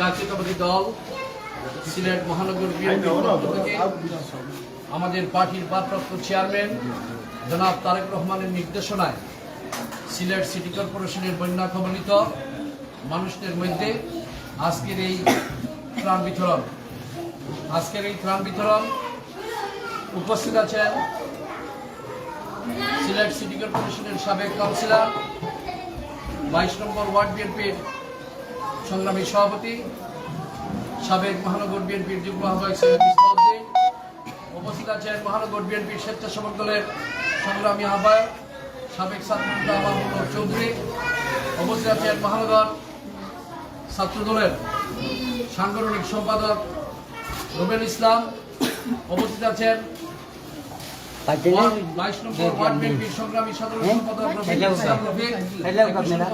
জাতীয়তাবাদী দল সিলেট মহানগর আমাদের পার্টির ভারপ্রাপ্ত চেয়ারম্যান জনাব তারেক রহমানের নির্দেশনায় সিলেট সিটি কর্পোরেশনের বন্যা কবলিত মানুষদের মধ্যে আজকের এই ত্রাণ বিতরণ। আজকের এই ত্রাণ বিতরণ উপস্থিত আছেন সিলেট সিটি কর্পোরেশনের সাবেক কাউন্সিলর বাইশ নম্বর ওয়ার্ড বিএনপির সংগ্রামী সভাপতি সাবেক মহানগর বিএনপির যুগ্ম আহ্বায়ক সৈয়দ উপস্থিত আছেন মহানগর বিএনপির স্বেচ্ছাসেবক দলের সংগ্রামী আহ্বায়ক সাবেক ছাত্রনেতা মাহমুদ চৌধুরী উপস্থিত আছেন মহানগর ছাত্র দলের সাংগঠনিক সম্পাদক রুবেল ইসলাম উপস্থিত আছেন বাইশ নম্বর ওয়ার্ড বিএনপির সংগ্রামী সাধারণ সম্পাদক রফিক ইসলাম রফিক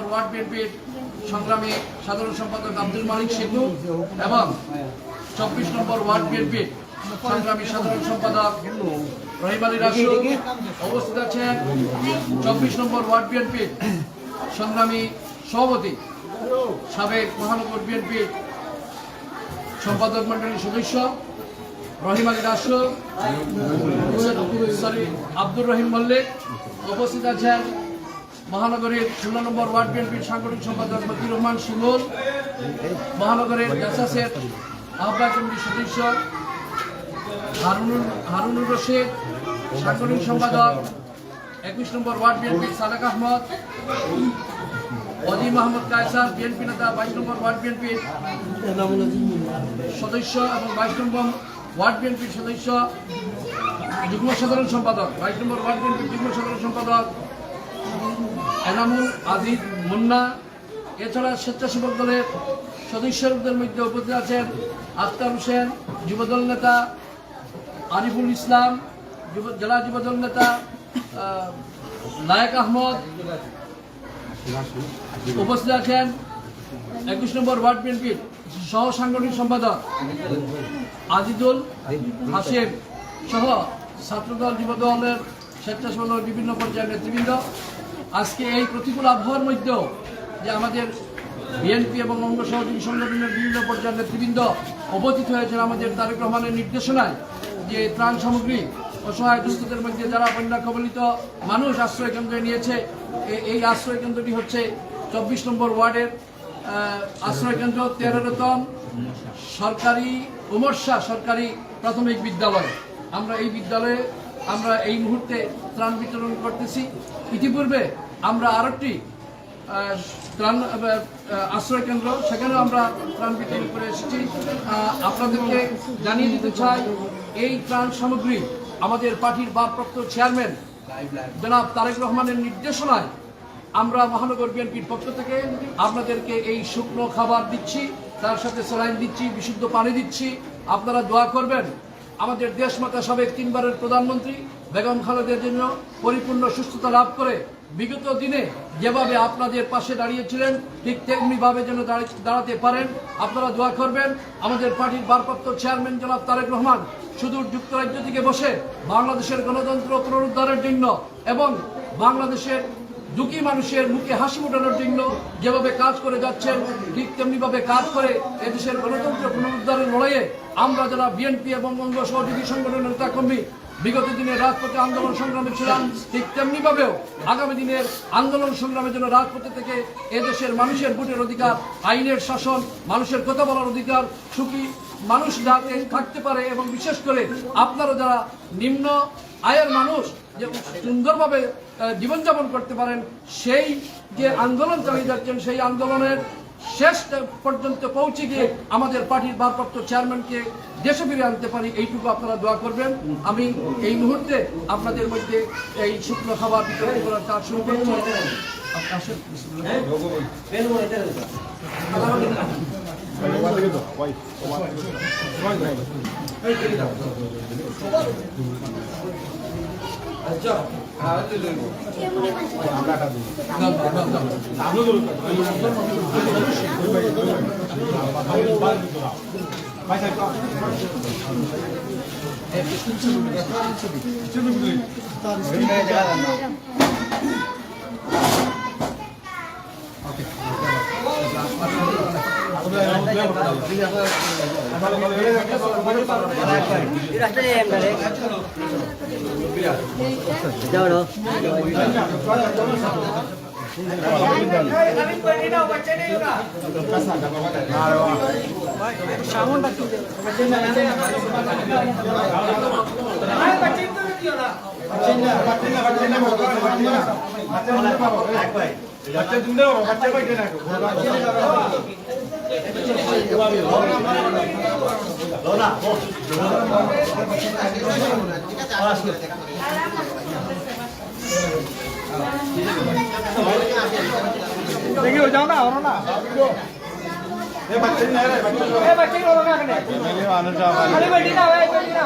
ওয়ার্ড বিএনপির সংগ্রামী সাধারণ সম্পাদক আব্দুল মালিক সিদ্ধু এবং চব্বিশ নম্বর ওয়ার্ড বিএনপির সংগ্রামী সাধারণ সম্পাদক রহিম আলী রাসু উপস্থিত আছেন চব্বিশ নম্বর ওয়ার্ড বিএনপি সংগ্রামী সভাপতি সাবেক মহানগর বিএনপি সম্পাদক মন্ডলীর সদস্য রহিম আলী রাসু সরি, আব্দুর রহিম মল্লিক উপস্থিত আছেন মহানগরীর ষোলো নম্বর ওয়ার্ড বিএনপির সাংগঠনিক সম্পাদক মতিউর রহমান সুমুল মহানগরের গ্যাসাসের আহ্বায়ক কমিটির সদস্য হারুনুর হারুনুর রশিদ, সাংগঠনিক সম্পাদক একুশ নম্বর ওয়ার্ড বিএনপির সাদেক আহমদ অজি মাহমুদ কায়সার বিএনপি নেতা বাইশ নম্বর ওয়ার্ড বিএনপির সদস্য এবং বাইশ নম্বর ওয়ার্ড বিএনপির সদস্য যুগ্ম সাধারণ সম্পাদক, বাইশ নম্বর ওয়ার্ড বিএনপির যুগ্ম সাধারণ সম্পাদক এনামুল, আজিজ, মুন্না, এছাড়া স্বেচ্ছাসেবক দলের সদস্যদের মধ্যে উপস্থিত আছেন আখতার হোসেন, যুবদল নেতা আরিফুল ইসলাম জেলা যুবদল নেতা নায়েক আহমদ উপস্থিত আছেন একুশ নম্বর ওয়ার্ড বিএনপির সহ সাংগঠনিক সম্পাদক আজিদুল হাসিম সহ ছাত্রদল যুবদলের স্বেচ্ছাসেবক বিভিন্ন পর্যায়ের নেতৃবৃন্দ। আজকে এই প্রতিকূল আবহাওয়ার মধ্যেও যে আমাদের বিএনপি এবং অঙ্গ সহযোগী সংগঠনের বিভিন্ন পর্যায়ের নেতৃবৃন্দ উপস্থিত হয়েছেন আমাদের তারেক রহমানের নির্দেশনায় যে ত্রাণ সামগ্রী অসহায় দুস্থদের মধ্যে যারা বন্যা কবলিত মানুষ আশ্রয় কেন্দ্রে নিয়েছে এই আশ্রয় কেন্দ্রটি হচ্ছে চব্বিশ নম্বর ওয়ার্ডের আশ্রয় কেন্দ্র তেরোতম সরকারি উমরশা সরকারি প্রাথমিক বিদ্যালয়। আমরা এই বিদ্যালয়ে আমরা এই মুহূর্তে ত্রাণ বিতরণ করতেছি। ইতিপূর্বে আমরা আরেকটি ত্রাণ আশ্রয় কেন্দ্র, সেখানেও আমরা ত্রাণ বিতরণ করে এসেছি। আপনাদেরকে জানিয়ে দিতে চাই, এই ত্রাণ সামগ্রী আমাদের পার্টির ভারপ্রাপ্ত চেয়ারম্যান, জনাব তারেক রহমানের নির্দেশনায় আমরা মহানগর বিএনপির পক্ষ থেকে আপনাদেরকে এই শুকনো খাবার দিচ্ছি, তার সাথে স্যালাইন দিচ্ছি, বিশুদ্ধ পানি দিচ্ছি। আপনারা দোয়া করবেন আমাদের দেশমাতা সাবেক তিনবারের প্রধানমন্ত্রী বেগম খালেদের জন্য পরিপূর্ণ সুস্থতা লাভ করে বিগত দিনে যেভাবে আপনাদের পাশে দাঁড়িয়েছিলেন, ঠিক তেমনিভাবে যেন দাঁড়ি- দাঁড়াতে পারেন। আপনারা দোয়া করবেন, আমাদের পার্টির ভারপ্রাপ্ত চেয়ারম্যান জনাব তারেক রহমান সুদূর যুক্তরাজ্য থেকে বসে বাংলাদেশের গণতন্ত্র পুনরুদ্ধারের জন্য এবং বাংলাদেশের দুঃখী মানুষের মুখে হাসি ফোটানোর জন্য যেভাবে কাজ করে যাচ্ছেন, ঠিক তেমনিভাবে কাজ করে এদেশের গণতন্ত্র পুনরুদ্ধারের লড়াইয়ে আমরা যারা বিএনপি এবং অঙ্গ সহযোগী সংগঠনের নেতা কর্মী বিগত দিনে রাজপথে আন্দোলন সংগ্রামে ছিলাম, ঠিক তেমনি ভাবেও আগামী দিনের আন্দোলন সংগ্রামের জন্য রাজপথে থেকে এদেশের মানুষের ভোটের অধিকার, আইনের শাসন, মানুষের কথা বলার অধিকার, সুখী মানুষ যাতে থাকতে পারে এবং বিশেষ করে আপনারা যারা নিম্ন আয়ের মানুষ যে সুন্দরভাবে জীবনযাপন করতে পারেন, সেই যে আন্দোলন চালিয়ে যাচ্ছেন, সেই আন্দোলনের শেষ পর্যন্ত পৌঁছে গিয়ে আমাদের পার্টির ভারপ্রাপ্ত চেয়ারম্যানকে দেশে ফিরে আনতে পারি, এইটুকু আপনারা দোয়া করবেন। আমি এই মুহূর্তে আপনাদের মধ্যে এই শুকনো খাবার বিতরণ করার কাজ শুরু করছি। আপ- 나 श्यामून দাও, দাও, দাও, দাও। देखिए हो जाओ ना और ना ये बच्चे नहीं रहे बच्चे ए बच्चे को रोका करने मेरे आने जा अरे बैठी ना भाई बैठी ना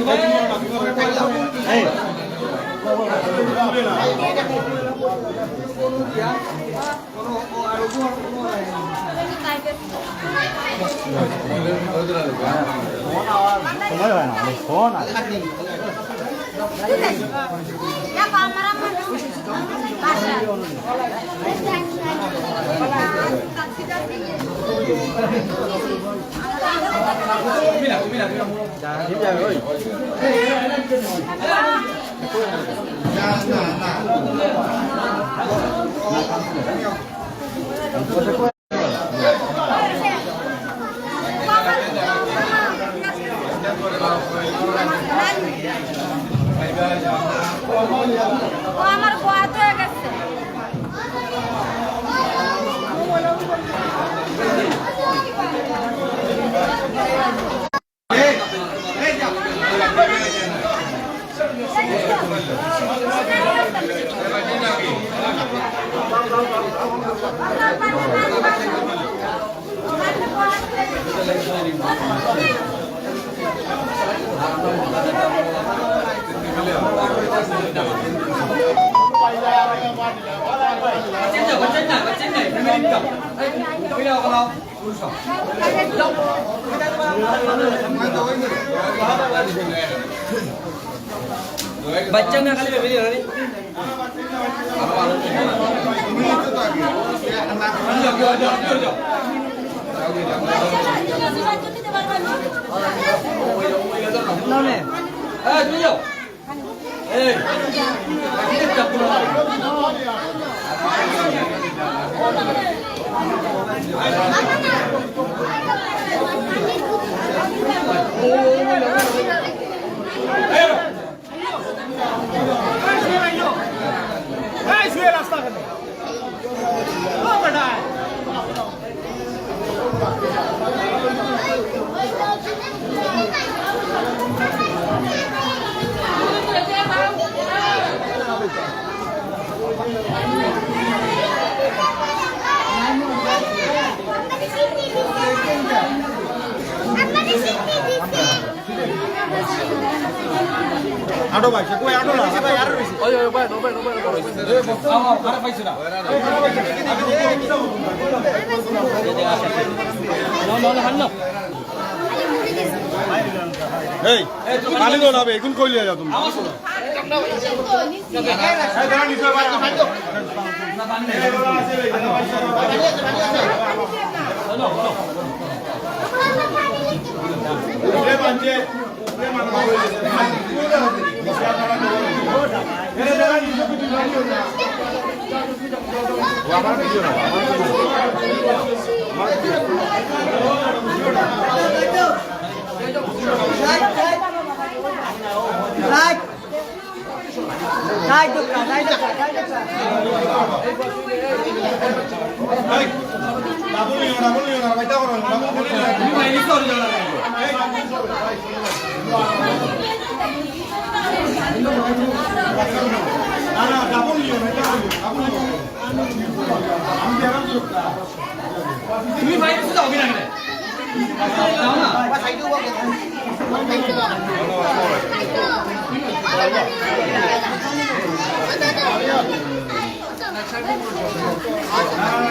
দেখো আমার আমার বাসা ও बच्चा ना खाली बेबी रे ए ママ আটো ভাই কই আটো না ভাই আর রইছে ওই ওই ওই ওই আও আরে পাইছ না? এই পানি দাও না এখন কইলে যাও তুমি নিতে ভাই উপরে বাঁধছে তুমি বাইরে কিছু যাবি না কেন যাও না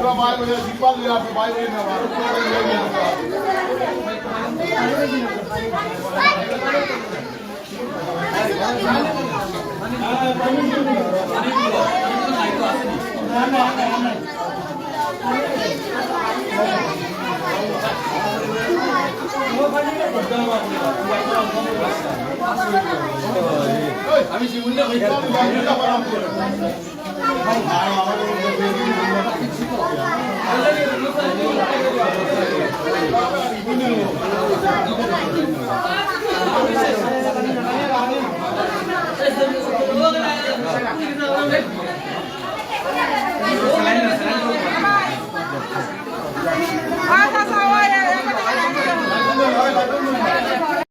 पूरा बाय बजे दीपाल ले आप बाय बजे ना बाय पूरा ले ले আমি জীবনটা Thank you.